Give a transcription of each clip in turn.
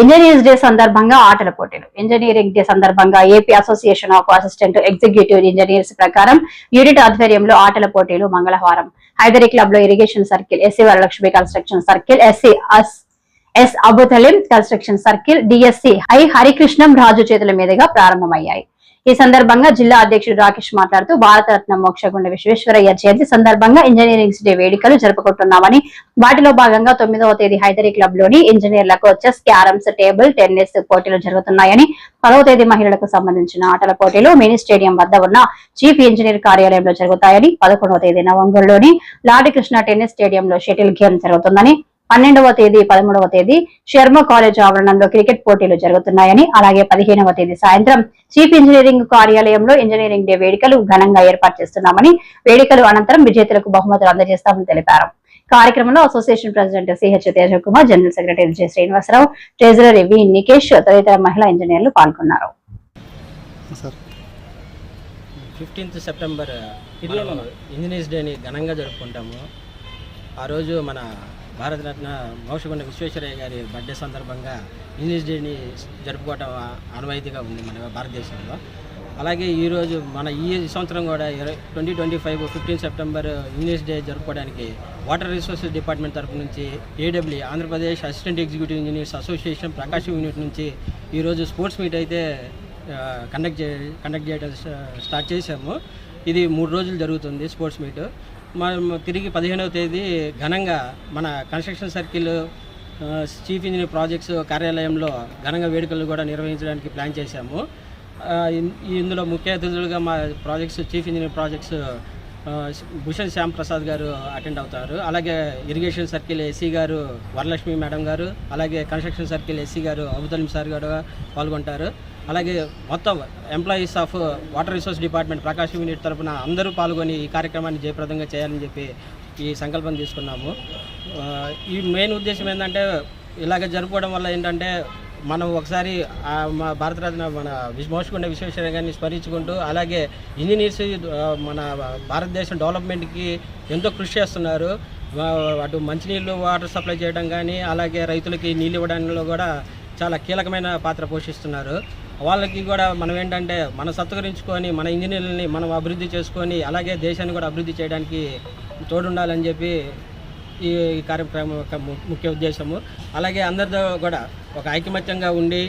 Engineers day సందర్భంగా ఆటల పోటీలు. ఇంజనీరింగ్ డే సందర్భంగా AP association of assistant executive engineers ప్రకారం యూనిట్ ఆధ్వర్యంలో ఆటల పోటీలు మంగళవారం. హైదరీ క్లబ్లో irrigation circle SE Varalakshmi construction circle SE S Abuthaleem construction circle DSE I Harikrishnam Raju చేతుల మీదుగా ప్రారంభమయ్యాయి. ఈ సందర్భంగా జిల్లా అధ్యక్షుడు రాకేష్ మాట్లాడుతూ భారతరత్న మోక్షగుండ విశ్వేశ్వరయ్య జయంతి సందర్భంగా ఇంజనీరింగ్ డే వేడుకలు జరుపుకుంటున్నామని వాటిలో భాగంగా తొమ్మిదవ తేదీ హైదరీ క్లబ్లోని ఇంజనీర్లకు చెస్ క్యారమ్స్ టేబుల్ టెన్నిస్ పోటీలు జరుగుతున్నాయని పదవ తేదీ మహిళలకు సంబంధించిన ఆటల పోటీలు మినీ స్టేడియం వద్ద ఉన్న చీఫ్ ఇంజనీర్ కార్యాలయంలో జరుగుతాయని పదకొండవ తేదీ నవంబర్లోని లాడి కృష్ణ టెన్నిస్ స్టేడియంలో షటిల్ గేమ్ జరుగుతుందని పన్నెండవ తేదీ పదమూడవ తేదీ శర్మ కాలేజ్ ఆవరణంలో క్రికెట్ పోటీలు జరుగుతున్నాయని అలాగే పదిహేనవ తేదీ సాయంత్రం చీఫ్ ఇంజనీరింగ్ కార్యాలయంలో ఇంజనీరింగ్ డే వేడుకలు ఘనంగా ఏర్పాటు చేస్తున్నామని వేడుకలు అనంతరం విజేతలకు బహుమతులు అందజేస్తామని తెలిపారు. కార్యక్రమంలో association president CH Teja Kumar general secretary J Srinivasarao treasurer V Nikesh తదితర మహిళా ఇంజనీర్లు పాల్గొన్నారు. ఫిఫ్టీన్త్ సెప్టెంబర్ ఇంజనీర్స్ డేని ఘనంగా జరుపుకుంటాము. ఆ రోజు మన భారతరత్న మోక్షగుండ విశ్వేశ్వరయ్య గారి బర్త్డే సందర్భంగా ఇంగ్లీష్ డేని జరుపుకోవటం అనువైతిగా ఉంది మన భారతదేశంలో. అలాగే ఈరోజు మన ఈ సంవత్సరం కూడా twenty twenty five fifteen September English day జరుపుకోవడానికి వాటర్ రిసోర్సెస్ డిపార్ట్మెంట్ తరపు నుంచి AW Andhra Pradesh assistant executive engineers association Prakasam unit నుంచి ఈరోజు స్పోర్ట్స్ మీట్ అయితే కండక్ట్ చే కండక్ట్ చేయడం స్టార్ట్ చేశాము. ఇది మూడు రోజులు జరుగుతుంది స్పోర్ట్స్ మీట్. మనం తిరిగి పదిహేనవ తేదీ ఘనంగా మన construction circle chief engineer projects కార్యాలయంలో ఘనంగా వేడుకలు కూడా నిర్వహించడానికి ప్లాన్ చేశాము. ఇందులో ముఖ్య అతిథులుగా మా projects chief engineer projects Bhushan Shyam Prasad గారు అటెండ్ అవుతారు. అలాగే ఇరిగేషన్ సర్కిల్ ఎస్సీ గారు వరలక్ష్మి మేడం గారు అలాగే కన్స్ట్రక్షన్ సర్కిల్ ఏసీ గారు అబుదలిం సార్ గారు పాల్గొంటారు. అలాగే మొత్తం employees of water resource department Prakasam unit తరపున అందరూ పాల్గొని ఈ కార్యక్రమాన్ని జయప్రదంగా చేయాలని చెప్పి ఈ సంకల్పం తీసుకున్నాము. ఈ మెయిన్ ఉద్దేశం ఏంటంటే ఇలాగ జరుపుకోవడం వల్ల ఏంటంటే మనం ఒకసారి మా భారతరత్న మన మోసుకుండే విశ్వేశ్వర గారిని స్మరించుకుంటూ అలాగే ఇంజనీర్స్ మన భారతదేశం డెవలప్మెంట్కి ఎంతో కృషి చేస్తున్నారు. అటు మంచినీళ్ళు వాటర్ సప్లై చేయడం కానీ అలాగే రైతులకి నీళ్ళు ఇవ్వడంలో కూడా చాలా కీలకమైన పాత్ర పోషిస్తున్నారు. వాళ్ళకి కూడా మనం ఏంటంటే మన సత్కరించుకొని మన ఇంజనీర్లని మనం అభివృద్ధి చేసుకొని అలాగే దేశాన్ని కూడా అభివృద్ధి చేయడానికి తోడుండాలని చెప్పి ఈ కార్యక్రమం యొక్క ము- ముఖ్య ఉద్దేశము. అలాగే అందరితో కూడా ఒక ఐకమత్యంగా ఉండి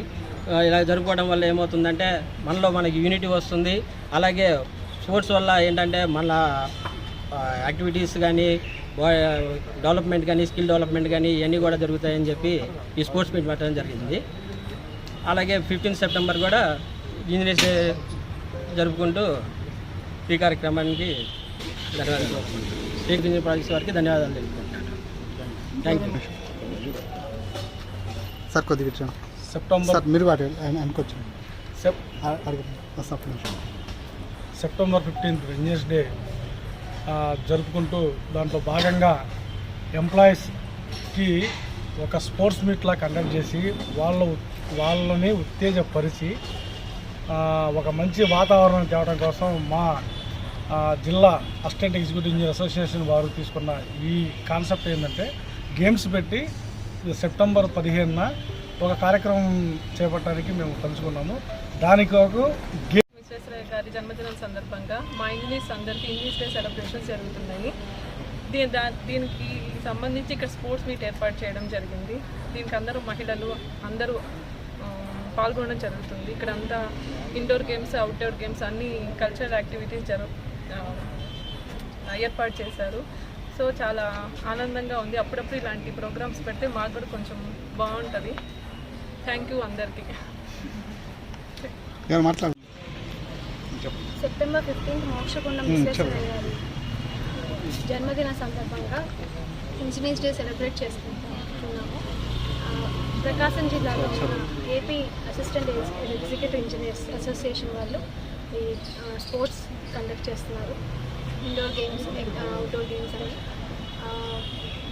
ఇలా జరుపుకోవడం వల్ల ఏమవుతుందంటే మనలో మనకి యూనిటీ వస్తుంది. అలాగే స్పోర్ట్స్ వల్ల ఏంటంటే మన యాక్టివిటీస్ కానీ డెవలప్మెంట్ కానీ స్కిల్ డెవలప్మెంట్ కానీ ఇవన్నీ కూడా జరుగుతాయని చెప్పి ఈ స్పోర్ట్స్ మీట్ పెట్టడం జరిగింది. అలాగే ఫిఫ్టీన్ సెప్టెంబర్ కూడా ఇంజనీర్స్ డే జరుపుకుంటూ ఈ కార్యక్రమానికి ధన్యవాదాలు. స్టేట్ ఇంజనీర్ ప్రాజెక్ట్స్ వారికి ధన్యవాదాలు తెలుపుకుంటాను థ్యాంక్ యూ సార్ కొద్దిగా సెప్టెంబర్ సార్ మీరు వాటి అనుకోవచ్చు sep September fifteenth engineers day జరుపుకుంటూ దాంట్లో భాగంగా ఎంప్లాయీస్కి ఒక స్పోర్ట్స్ మీట్లా కండక్ట్ చేసి వాళ్ళ వాళ్ళని ఉత్తేజపరిచి ఒక మంచి వాతావరణం తేవడం కోసం మా జిల్లా అసిస్టెంట్ ఎగ్జిక్యూటివ్ ఇంజనీర్ అసోసియేషన్ వారు తీసుకున్న ఈ కాన్సెప్ట్ ఏంటంటే గేమ్స్ పెట్టి సెప్టెంబర్ పదిహేనున ఒక కార్యక్రమం చేపట్టడానికి మేము కలుసుకున్నాము. దానికి ఒక విశ్వేశ్వరయ్య గారి జన్మదినం సందర్భంగా మా ఇంజనీర్స్ అందరికీ ఇంగ్లీష్ డే సెలబ్రేషన్స్ జరుగుతున్నాయి. దీని దా దీనికి సంబంధించి ఇక్కడ స్పోర్ట్స్ మీట్ ఏర్పాటు చేయడం జరిగింది. దీనికి అందరూ మహిళలు అందరూ పాల్గొనడం జరుగుతుంది. ఇక్కడ అంతా ఇండోర్ గేమ్స్ అవుట్డోర్ గేమ్స్ అన్ని కల్చరల్ యాక్టివిటీస్ జరు ఏర్పాటు చేశారు. సో చాలా ఆనందంగా ఉంది. అప్పుడప్పుడు ఇలాంటి ప్రోగ్రామ్స్ పెడితే మాకు కూడా కొంచెం బాగుంటుంది. థ్యాంక్ యూ అందరికీ. సెప్టెంబర్ ఫిఫ్టీన్త్ మోక్షగుండం గారి జన్మదిన సందర్భంగా ఇంజనీర్స్ డే సెలబ్రేట్ చేసుకుంటున్నాము. ఆ, ప్రకాశం జిల్లాలో ఉన్న AP assistant executive engineers association వాళ్ళు ఈ స్పోర్ట్స్ కండక్ట్ చేస్తున్నారు. ఇండోర్ గేమ్స్ అవుట్డోర్ గేమ్స్ అని.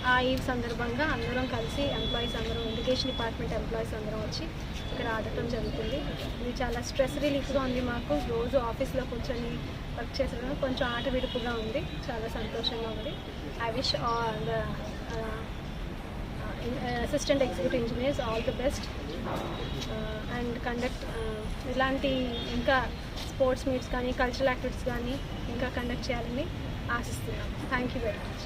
ఆ, ఈ సందర్భంగా అందరం కలిసి ఎంప్లాయీస్ అందరం ఎడ్యుకేషన్ డిపార్ట్మెంట్ ఎంప్లాయీస్ అందరం వచ్చి ఇక్కడ ఆడటం జరుగుతుంది. ఇది చాలా స్ట్రెస్ రిలీఫ్గా ఉంది మాకు. రోజు ఆఫీస్లో కూర్చొని వర్క్ చేసిన కొంచెం ఆట విడుపుగా ఉంది. చాలా సంతోషంగా ఉంది. I wish the assistant executive engineers all the best and conduct ఇలాంటి ఇంకా స్పోర్ట్స్ మీట్స్ కానీ కల్చరల్ యాక్టివిటీస్ కానీ ఇంకా కండక్ట్ చేయాలని ఆశిస్తున్నాం. Thank you very much